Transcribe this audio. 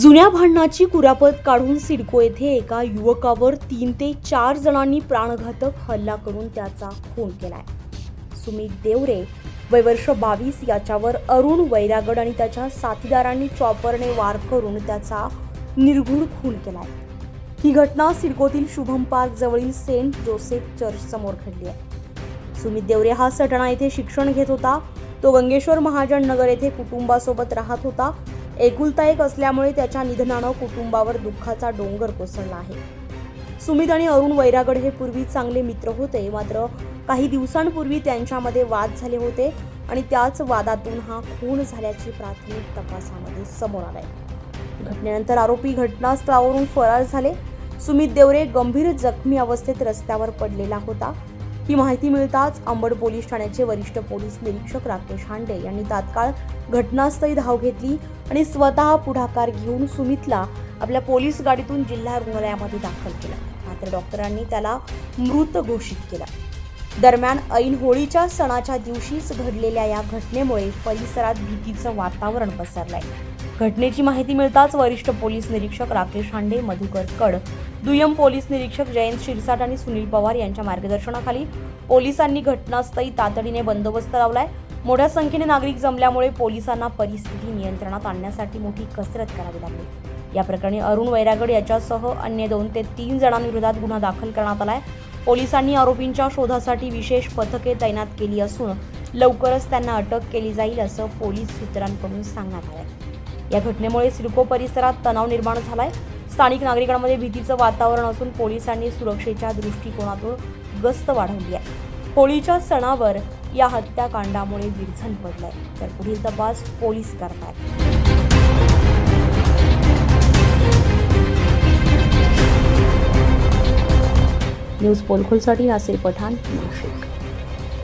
जुन्या भांडणाची कुरापत काढून सिडको येथे एका युवकावर तीन ते चार जणांनी प्राणघातक हल्ला करून त्याचा खून केलाय. सुमित देवरे वय वर्ष बावीस याच्यावर अरुण वैरागड आणि त्याच्या साथीदारांनी चॉपरने वार करून त्याचा निर्घुण खून केलाय. ही घटना सिडकोतील शुभम पार्क जवळील सेंट जोसेफ चर्च समोर घडली आहे. सुमित देवरे हा सटणा येथे शिक्षण घेत होता. तो गंगेश्वर महाजन नगर येथे कुटुंबासोबत राहत होता. एकुलता एक असल्यामुळे त्याच्या निधनानं कुटुंबावर दुःखाचा डोंगर कोसळला आहे. सुमित आणि अरुण वैरागड हे पूर्वी चांगले मित्र होते. मात्र काही दिवसांपूर्वी त्यांच्यामध्ये वाद झाले होते आणि त्याच वादातून हा खून झाल्याची प्राथमिक तपासामध्ये समोर आलाय. घटनेनंतर आरोपी घटनास्थळावरून फरार झाले. सुमित देवरे गंभीर जखमी अवस्थेत रस्त्यावर पडलेला होता. ही माहिती मिळताच अंबड पोलीस ठाण्याचे वरिष्ठ पोलीस निरीक्षक राकेश हांडे यांनी तात्काळ घटनास्थळी धाव घेतली. आणि स्वतः पुढाकार घेऊन सुमितला आपल्या पोलीस गाडीतून जिल्हा रुग्णालयामध्ये दाखल केला. मात्र डॉक्टरांनी त्याला मृत घोषित केला. दरम्यान ऐन होळीच्या सणाच्या दिवशीच घडलेल्या या घटनेमुळे परिसरात भीतीचं वातावरण पसरलंय. घटनेची माहिती मिळताच वरिष्ठ पोलीस निरीक्षक राकेश हांडे मधुकर कड दुय्यम पोलीस निरीक्षक जयंत शिरसाट आणि सुनील पवार यांच्या मार्गदर्शनाखाली पोलिसांनी घटनास्थळी तातडीने बंदोबस्त लावलाय. मोठ्या संख्येने नागरिक जमल्यामुळे पोलिसांना परिस्थिती नियंत्रणात आणण्यासाठी मोठी कसरत करावी लागली. या प्रकरणी अरुण वैरागड याच्यासह अन्य दोन ते तीन जणांविरोधात गुन्हा दाखल करण्यात आलाय. पोलिसांनी आरोपींच्या शोधासाठी विशेष पथके तैनात केली असून लवकरच त्यांना अटक केली जाईल असं पोलीस सूत्रांकडून सांगण्यात आलंय. या घटनेमुळे सिडको परिसरात तणाव निर्माण झालाय. स्थानिक नागरिकांमध्ये भीतीचं वातावरण असून पोलिसांनी सुरक्षेच्या दृष्टिकोनातून गस्त वाढवली आहे. होळीच्या सणावर या हत्याकांडामुळे विरझन पडलंय. तर पुढील तपास पोलीस करतायत. न्यूज पोलखोलसाठी नासिर पठाण नाशिक.